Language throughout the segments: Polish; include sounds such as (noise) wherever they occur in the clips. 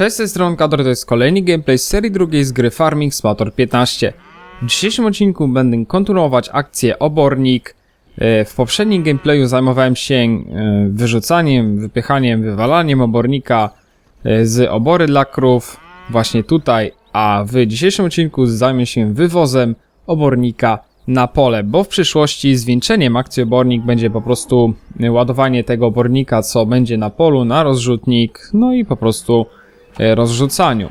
Cześć, z tej strony Kador, to jest kolejny gameplay z serii drugiej z gry Farming Simulator 15. W dzisiejszym odcinku będę kontynuować akcję Obornik. E, W poprzednim gameplayu zajmowałem się e, wyrzucaniem, wypychaniem, wywalaniem obornika e, z obory dla krów, właśnie tutaj, a w dzisiejszym odcinku zajmę się wywozem obornika na pole, bo w przyszłości zwieńczeniem akcji obornik będzie po prostu ładowanie tego obornika, co będzie na polu, na rozrzutnik, no i po prostu rozrzucaniu.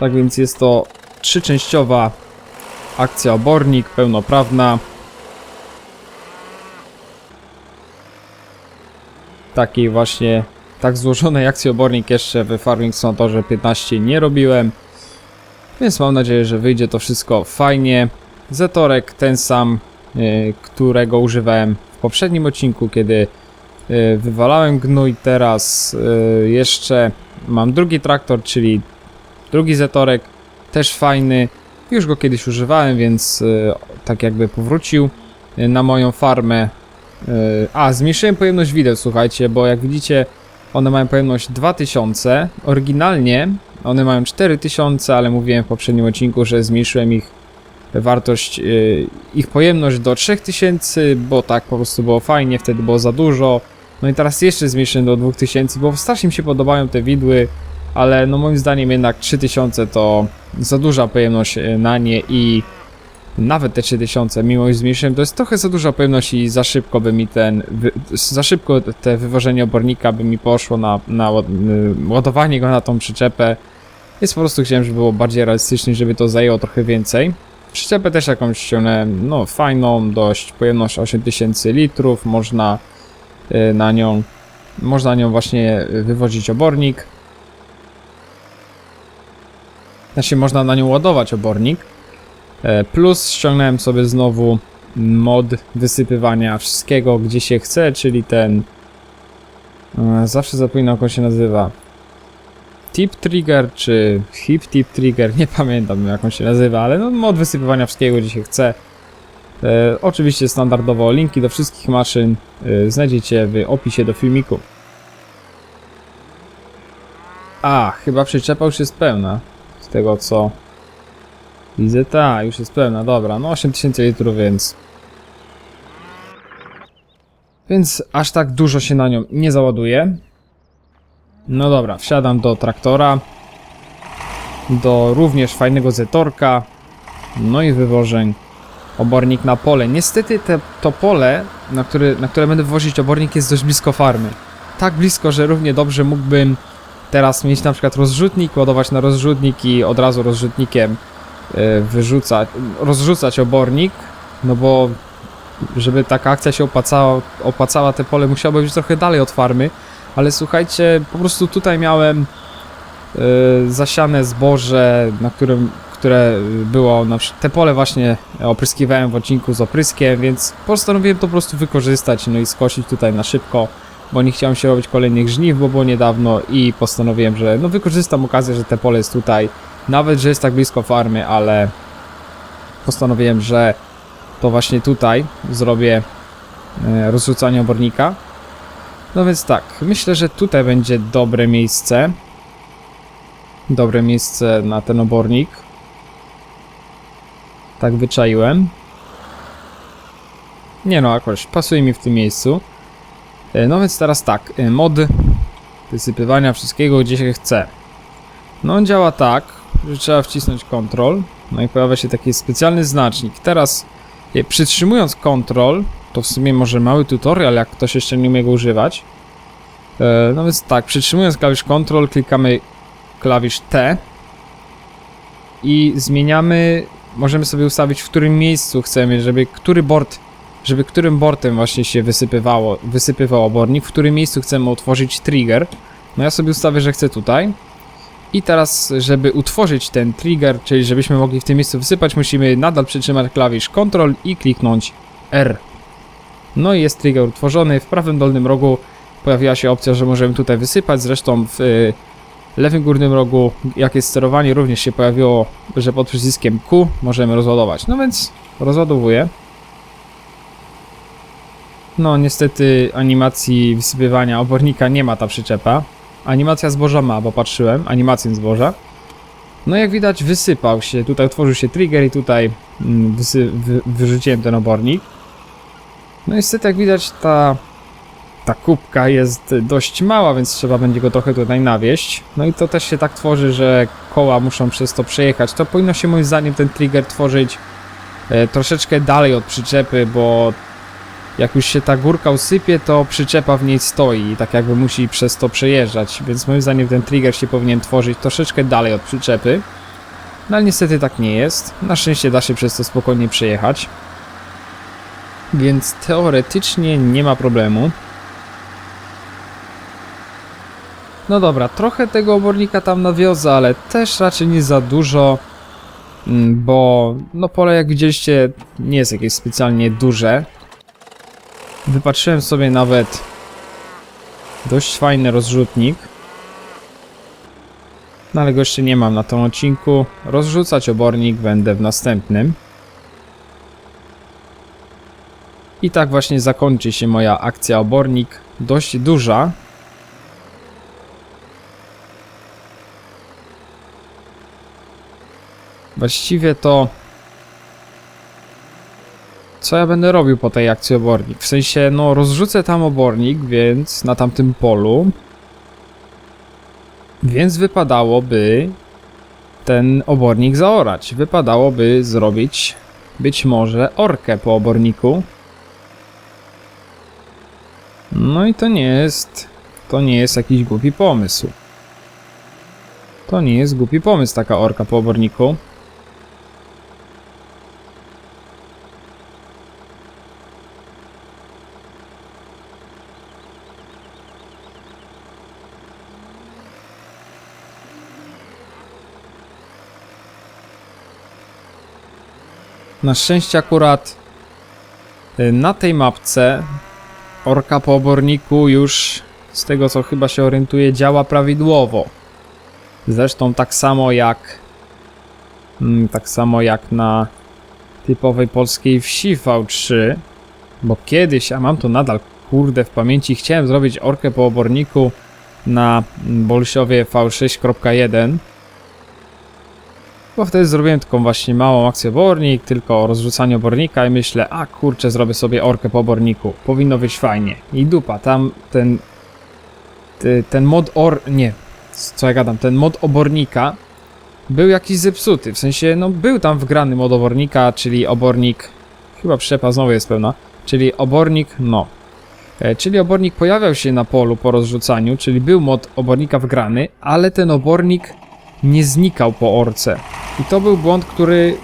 Tak więc jest to trzyczęściowa akcja obornik, pełnoprawna. Takiej właśnie, tak złożonej akcji obornik jeszcze w Farming Simulatorze 15 nie robiłem. Więc mam nadzieję, że wyjdzie to wszystko fajnie. Zetorek ten sam, y, którego używałem w poprzednim odcinku, kiedy y, wywalałem gnój. Teraz jeszcze mam drugi traktor, czyli drugi Zetorek, też fajny. Już go kiedyś używałem, więc y, tak jakby powrócił y, na moją farmę. Y, A, zmniejszyłem pojemność wideł, słuchajcie, bo jak widzicie, one mają pojemność 2000. Oryginalnie one mają 4000, ale mówiłem w poprzednim odcinku, że zmniejszyłem ich wartość, ich pojemność do 3000, bo tak po prostu było fajnie, wtedy było za dużo. No i teraz jeszcze zmniejszyłem do 2000, bo strasznie mi się podobają te widły, ale no moim zdaniem jednak 3000 to za duża pojemność y, na nie i nawet te 3000, mimo iż zmniejszyłem, to jest trochę za duża pojemność i za szybko by mi ten, za szybko te wywożenie obornika by mi poszło na, na ład- ładowanie go na tą przyczepę. Więc po prostu chciałem, żeby było bardziej realistyczne, żeby to zajęło trochę więcej. Przyczepę też jakąś ściągnąłem, no fajną, dość, pojemność 8000 litrów, można na nią, można nią właśnie y, wywozić obornik. Znaczy, można na nią ładować obornik. E, Plus ściągnąłem sobie znowu mod wysypywania wszystkiego, gdzie się chce, czyli ten... e, Zawsze zapominam, jak on się nazywa. Tip Trigger, czy Hip Tip Trigger, (laughs) nie pamiętam jak on się nazywa, ale no mod wysypywania wszystkiego, gdzie się chce. E, oczywiście standardowo linki do wszystkich maszyn e, znajdziecie w opisie do filmiku. A, chyba przyczepa już jest pełna. Z tego co widzę, ta, już jest pełna, dobra, no 8000 litrów, więc... Więc aż tak dużo się na nią nie załaduje. No dobra, wsiadam do traktora. Do również fajnego zetorka. No i wywożę obornik na pole. Niestety te, to pole, na które, na które będę wywozić obornik jest dość blisko farmy. Tak blisko, że równie dobrze mógłbym teraz mieć na przykład rozrzutnik, ładować na rozrzutnik i od razu rozrzutnikiem e, wyrzucać, rozrzucać obornik, no bo żeby taka akcja się opłacała, opłacała te pole musiałoby być trochę dalej od farmy, ale słuchajcie, po prostu tutaj miałem e, zasiane zboże, na którym, które było, na, przy- te pole właśnie opryskiwałem w odcinku z opryskiem, więc postanowiłem to po prostu wykorzystać, no i skosić tutaj na szybko, bo nie chciałem się robić kolejnych żniw, bo było niedawno i postanowiłem, że no wykorzystam okazję, że te pole jest tutaj, nawet, że jest tak blisko farmy, ale postanowiłem, że to właśnie tutaj zrobię e, rozrzucanie obornika. No więc tak, myślę, że tutaj będzie dobre miejsce. Dobre miejsce na ten obornik. Tak wyczaiłem. Nie no, jakoś pasuje mi w tym miejscu. E, No więc teraz tak, e, mod wysypywania wszystkiego gdzie się chce. No on działa tak, że trzeba wcisnąć Ctrl, no i pojawia się taki specjalny znacznik. Teraz e, przytrzymując Ctrl, to w sumie może mały tutorial, jak ktoś jeszcze nie umie go używać. No więc tak, przytrzymując klawisz Ctrl, klikamy klawisz T i zmieniamy, możemy sobie ustawić w którym miejscu chcemy, żeby który board, żeby którym boardem właśnie się wysypywało, wysypywał obornik, w którym miejscu chcemy utworzyć trigger. No ja sobie ustawię, że chcę tutaj. I teraz, żeby utworzyć ten trigger, czyli żebyśmy mogli w tym miejscu wysypać, musimy nadal przytrzymać klawisz Ctrl i kliknąć R. No i jest trigger utworzony. W prawym dolnym rogu pojawiła się opcja, że możemy tutaj wysypać. Zresztą w y, lewym górnym rogu, jak jest sterowanie, również się pojawiło, że pod przyciskiem Q możemy rozładować. No więc rozładowuję. No niestety animacji wysypywania obornika nie ma ta przyczepa, animacja zboża ma, bo patrzyłem, animację zboża. No jak widać wysypał się, tutaj otworzył się trigger i tutaj mm, wy, wyrzuciłem ten obornik. No niestety jak widać ta, ta kubka jest dość mała, więc trzeba będzie go trochę tutaj nawieść. No i to też się tak tworzy, że koła muszą przez to przejechać. To powinno się moim zdaniem ten trigger tworzyć e, troszeczkę dalej od przyczepy, bo jak już się ta górka usypie, to przyczepa w niej stoi i tak jakby musi przez to przejeżdżać, więc moim zdaniem ten trigger się powinien tworzyć troszeczkę dalej od przyczepy. No ale niestety tak nie jest. Na szczęście da się przez to spokojnie przejechać. Więc teoretycznie nie ma problemu. No dobra, trochę tego obornika tam nawiozę, ale też raczej nie za dużo, mm, bo no pole jak widzieliście nie jest jakieś specjalnie duże. Wypatrzyłem sobie nawet dość fajny rozrzutnik. No ale go jeszcze nie mam na tym odcinku. Rozrzucać obornik będę w następnym. I tak właśnie zakończy się moja akcja obornik. Dość duża. Właściwie to co ja będę robił po tej akcji obornik? W sensie, no rozrzucę tam obornik, więc na tamtym polu. Więc wypadałoby ten obornik zaorać. Wypadałoby zrobić być może orkę po oborniku. No i to nie jest. To nie jest jakiś głupi pomysł. To nie jest głupi pomysł, taka orka po oborniku. Na szczęście akurat y, na tej mapce orka po oborniku już z tego co chyba się orientuje działa prawidłowo. Zresztą tak samo jak mm, tak samo jak na typowej polskiej wsi V3 bo kiedyś, a mam to nadal kurde w pamięci, chciałem zrobić orkę po oborniku na Bolsiowie V6.1 bo wtedy zrobiłem taką właśnie małą akcję obornik, tylko o rozrzucaniu obornika i myślę, a kurczę, zrobię sobie orkę po oborniku. Powinno być fajnie. I dupa, tam ten... Ten mod or... nie. Co ja gadam? Ten mod obornika był jakiś zepsuty. W sensie, no był tam wgrany mod obornika, czyli obornik... Chyba przyczepa znowu jest pełna. Czyli obornik, no. E, Czyli obornik pojawiał się na polu po rozrzucaniu, czyli był mod obornika wgrany, ale ten obornik nie znikał po orce. I to był błąd, który.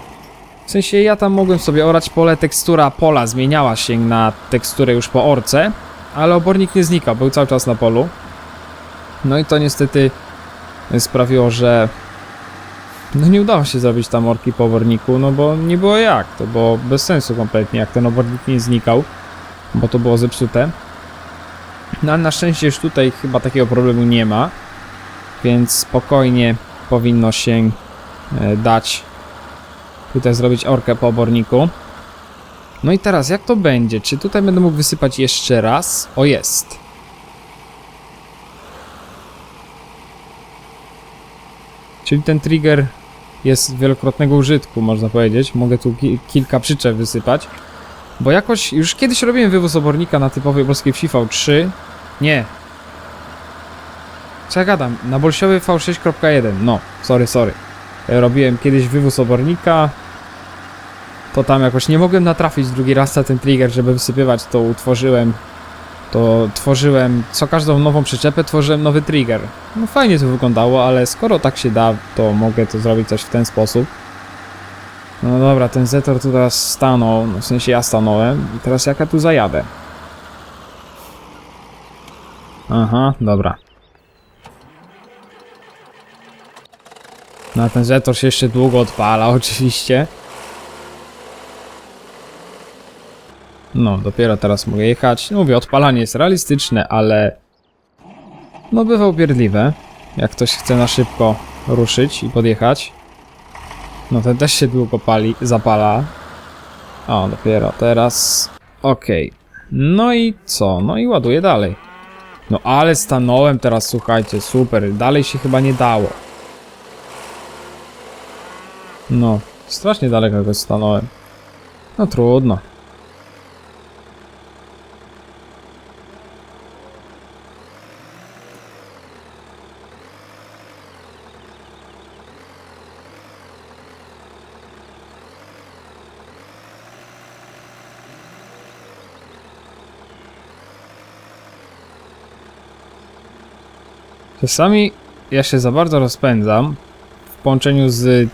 W sensie ja tam mogłem sobie orać pole, tekstura pola zmieniała się na teksturę już po orce, ale obornik nie znikał, był cały czas na polu. No i to niestety sprawiło, że no nie udało się zrobić tam orki po oborniku, no bo nie było jak, to było bez sensu kompletnie, jak ten obornik nie znikał, bo to było zepsute. No ale na szczęście już tutaj chyba takiego problemu nie ma, więc spokojnie powinno się e, dać tutaj zrobić orkę po oborniku. No i teraz jak to będzie? Czy tutaj będę mógł wysypać jeszcze raz? O jest. Czyli ten trigger jest wielokrotnego użytku, można powiedzieć. Mogę tu ki kilka przyczep wysypać. Bo jakoś już kiedyś robiłem wywóz obornika na typowej polskiej wsi V3. Nie, co ja gadam? Na bolsiowy V6.1. No, sorry, sorry. E, Robiłem kiedyś wywóz obornika. To tam jakoś nie mogłem natrafić drugi raz na ten trigger, żeby wysypywać, to utworzyłem. To tworzyłem, co każdą nową przyczepę tworzyłem nowy trigger. No fajnie to wyglądało, ale skoro tak się da, to mogę to zrobić coś w ten sposób. No dobra, ten Zetor tu teraz stanął, no w sensie ja stanąłem. I teraz jak ja tu zajadę? Aha, dobra. No ten Zetor się jeszcze długo odpala, (laughs) oczywiście. No, dopiero teraz mogę jechać. No mówię, odpalanie jest realistyczne, ale... No bywa upierdliwe. Jak ktoś chce na szybko ruszyć i podjechać. No ten też się długo pali, zapala. O, dopiero teraz... Okej. No i co? No i ładuję dalej. No ale stanąłem teraz, słuchajcie, super. Dalej się chyba nie dało. No, strasznie daleko go stanąłem. No trudno. Czasami ja się za bardzo rozpędzam w połączeniu z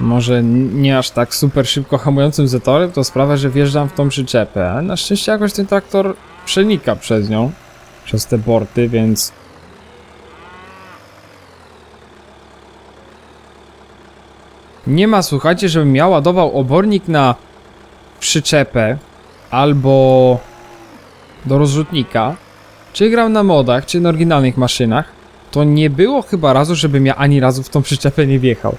może nie aż tak super szybko hamującym zetorem, to sprawia, że wjeżdżam w tą przyczepę, ale na szczęście jakoś ten traktor przenika przez nią, przez te porty, więc... Nie ma, słuchajcie, żebym ja ładował obornik na przyczepę albo do rozrzutnika, czy grał na modach, czy na oryginalnych maszynach, to nie było chyba razu, żebym ja ani razu w tą przyczepę nie wjechał.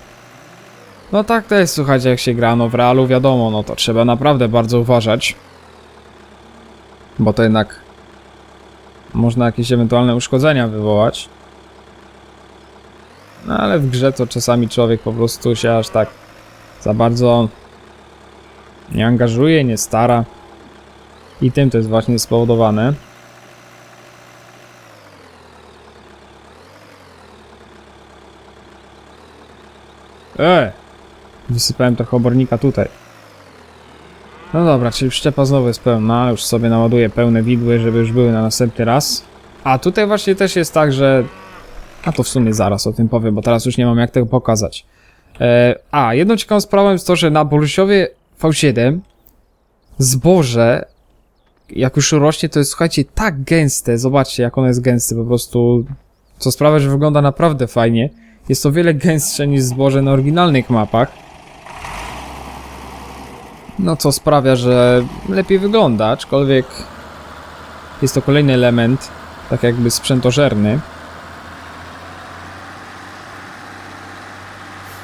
No tak to jest, słuchajcie, jak się gra, no w realu wiadomo, no to trzeba naprawdę bardzo uważać. Bo to jednak można jakieś ewentualne uszkodzenia wywołać. No ale w grze to czasami człowiek po prostu się aż tak za bardzo nie angażuje, nie stara. I tym to jest właśnie spowodowane. E! Wysypałem trochę obornika tutaj. No dobra, czyli przyczepa znowu jest pełna, już sobie naładuję pełne widły, żeby już były na następny raz. A tutaj właśnie też jest tak, że... A to w sumie zaraz o tym powiem, bo teraz już nie mam jak tego pokazać. E, a, jedną ciekawą sprawą jest to, że na Borusiowie V7 zboże, jak już rośnie, to jest, słuchajcie, tak gęste. Zobaczcie, jak ono jest gęste, po prostu... Co sprawia, że wygląda naprawdę fajnie. Jest o wiele gęstsze niż zboże na oryginalnych mapach. No co sprawia, że lepiej wygląda, aczkolwiek jest to kolejny element, tak jakby sprzętożerny.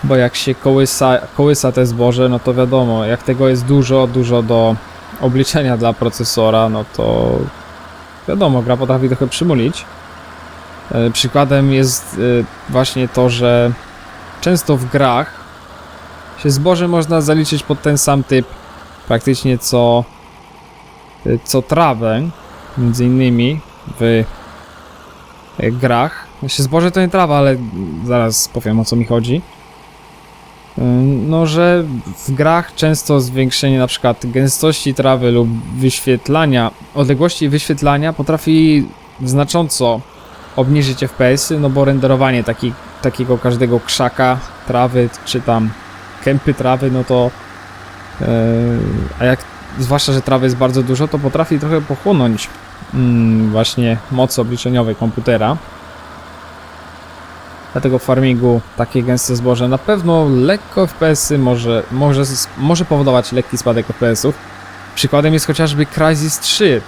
Bo jak się kołysa, kołysa te zboże, no to wiadomo, jak tego jest dużo, dużo do obliczenia dla procesora, no to wiadomo, gra potrafi trochę przymulić. E, Przykładem jest e, właśnie to, że często w grach się zboże można zaliczyć pod ten sam typ praktycznie co, e, co trawę, między innymi w e, grach. Znaczy zboże to nie trawa, ale zaraz powiem o co mi chodzi. E, No, że w grach często zwiększenie na przykład gęstości trawy lub wyświetlania, odległości wyświetlania potrafi znacząco obniżyć FPS-y, no bo renderowanie taki, takiego każdego krzaka, trawy, czy tam kępy trawy, no to a jak zwłaszcza, że trawy jest bardzo dużo, to potrafi trochę pochłonąć mm, właśnie mocy obliczeniowej komputera. Dlatego w farmingu takie gęste zboże na pewno lekko FPS-y może, może, może powodować lekki spadek FPS-ów. Przykładem jest chociażby Crysis 3,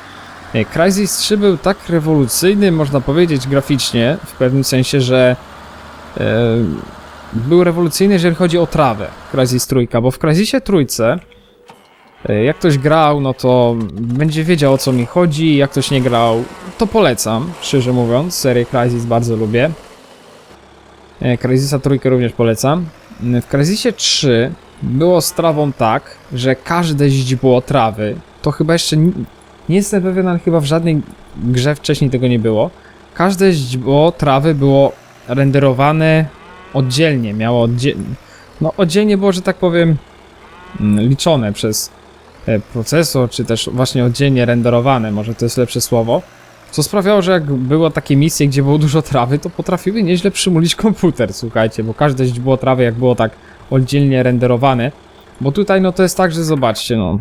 nie, Crysis 3 był tak rewolucyjny, można powiedzieć, graficznie, w pewnym sensie, że e, był rewolucyjny, jeżeli chodzi o trawę. Crysis trójka, bo w Crysisie trójce, e, jak ktoś grał, no to będzie wiedział o co mi chodzi, jak ktoś nie grał, to polecam, szczerze mówiąc, serię Crysis bardzo lubię. E, Crysisa trójkę również polecam. W Crysisie 3 było z trawą tak, że każde źdźbło trawy, to chyba jeszcze ni- nie jestem pewien, ale chyba w żadnej grze wcześniej tego nie było. Każde źdźbło trawy było renderowane oddzielnie, miało oddzielnie. No, oddzielnie było, że tak powiem, mm, liczone przez e, procesor, czy też właśnie oddzielnie renderowane, może to jest lepsze słowo. Co sprawiało, że jak było takie misje, gdzie było dużo trawy, to potrafiły nieźle przymulić komputer, słuchajcie, bo każde źdźbło trawy, jak było tak oddzielnie renderowane. Bo tutaj, no to jest tak, że zobaczcie, no,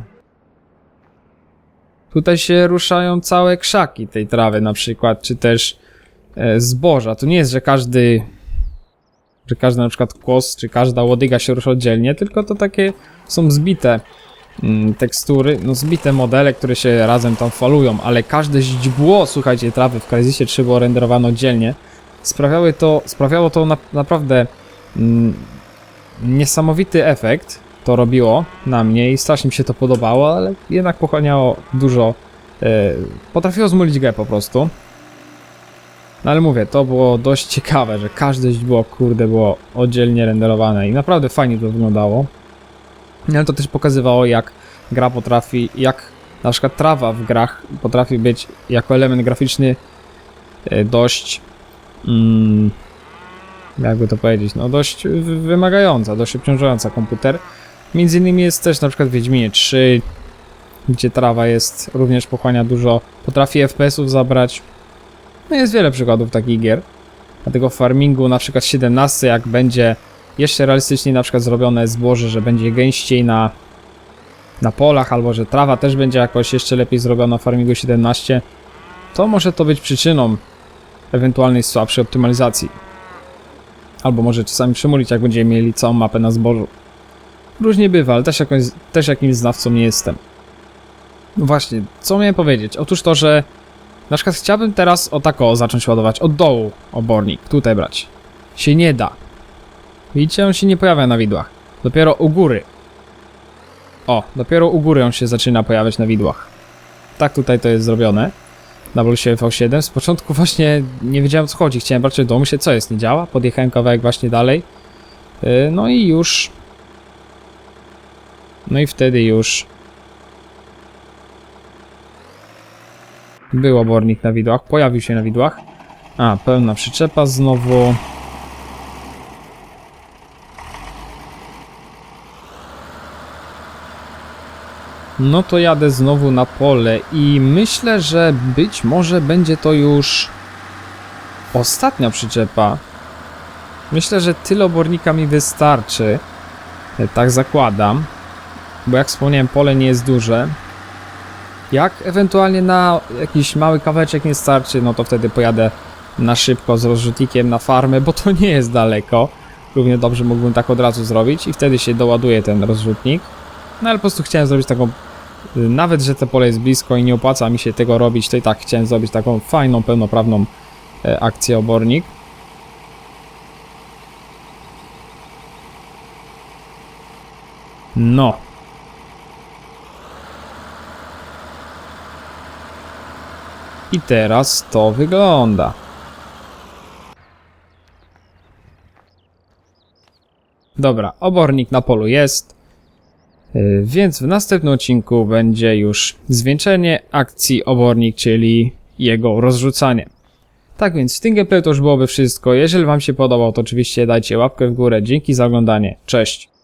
Tutaj się ruszają całe krzaki tej trawy na przykład, czy też e, zboża. To nie jest, że każdy, że każdy na przykład kłos, czy każda łodyga się rusza oddzielnie, tylko to takie są zbite mm, tekstury, no zbite modele, które się razem tam falują, ale każde źdźbło, słuchajcie, trawy w Crysisie 3 było renderowane oddzielnie. Sprawiały to, sprawiało to na, naprawdę mm, niesamowity efekt to robiło na mnie i strasznie mi się to podobało, ale jednak pochłaniało dużo e, potrafiło zmulić grę po prostu. No ale mówię, to było dość ciekawe, że każde źdźbło, kurde, było oddzielnie renderowane i naprawdę fajnie to wyglądało. No, Ale to też pokazywało, jak gra potrafi, jak na przykład trawa w grach potrafi być jako element graficzny e, dość, mm, jakby to powiedzieć, no dość wy- wymagająca, dość obciążająca komputer. Między innymi jest też na przykład w Wiedźminie 3, gdzie trawa jest, również pochłania dużo, potrafi FPS-ów zabrać. No jest wiele przykładów takich gier. Dlatego w farmingu na przykład 17, jak będzie jeszcze realistycznie na przykład zrobione zboże, że będzie gęściej na, na polach, albo że trawa też będzie jakoś jeszcze lepiej zrobiona w farmingu 17, to może to być przyczyną ewentualnej słabszej optymalizacji. Albo może czasami przymulić, jak będziemy mieli całą mapę na zbożu. Różnie bywa, ale też, jakąś, też jakimś znawcą nie jestem. No właśnie, co miałem powiedzieć? Otóż to, że na przykład chciałbym teraz o tako zacząć ładować od dołu obornik, tutaj brać. Się nie da. Widzicie, on się nie pojawia na widłach. Dopiero u góry. O, dopiero u góry on się zaczyna pojawiać na widłach. Tak tutaj to jest zrobione. Na Bluesie V7. Z początku właśnie nie wiedziałem o co chodzi. Chciałem patrzeć do domu się, co jest, nie działa. Podjechałem kawałek właśnie dalej. Yy, No i już. No i wtedy już. Był obornik na widłach, pojawił się na widłach. A, pełna przyczepa znowu. No to jadę znowu na pole i myślę, że być może będzie to już ostatnia przyczepa. Myślę, że tyle obornika mi wystarczy. E, Tak zakładam. Bo jak wspomniałem, pole nie jest duże. Jak ewentualnie na jakiś mały kawałeczek nie starczy, no to wtedy pojadę na szybko z rozrzutnikiem na farmę, bo to (laughs) nie jest daleko. Równie dobrze mógłbym tak od razu zrobić i wtedy się doładuje ten rozrzutnik. No ale po prostu chciałem zrobić taką, y, nawet że to pole jest blisko i nie opłaca mi się tego robić, to i tak chciałem zrobić taką fajną, pełnoprawną e, akcję obornik. No. I teraz to wygląda. Dobra, obornik na polu jest. Yy, Więc w następnym odcinku będzie już zwieńczenie akcji obornik, czyli jego rozrzucanie. Tak więc w tym gameplayu to już byłoby wszystko. Jeżeli Wam się podobał, to oczywiście dajcie łapkę w górę. Dzięki za oglądanie. Cześć!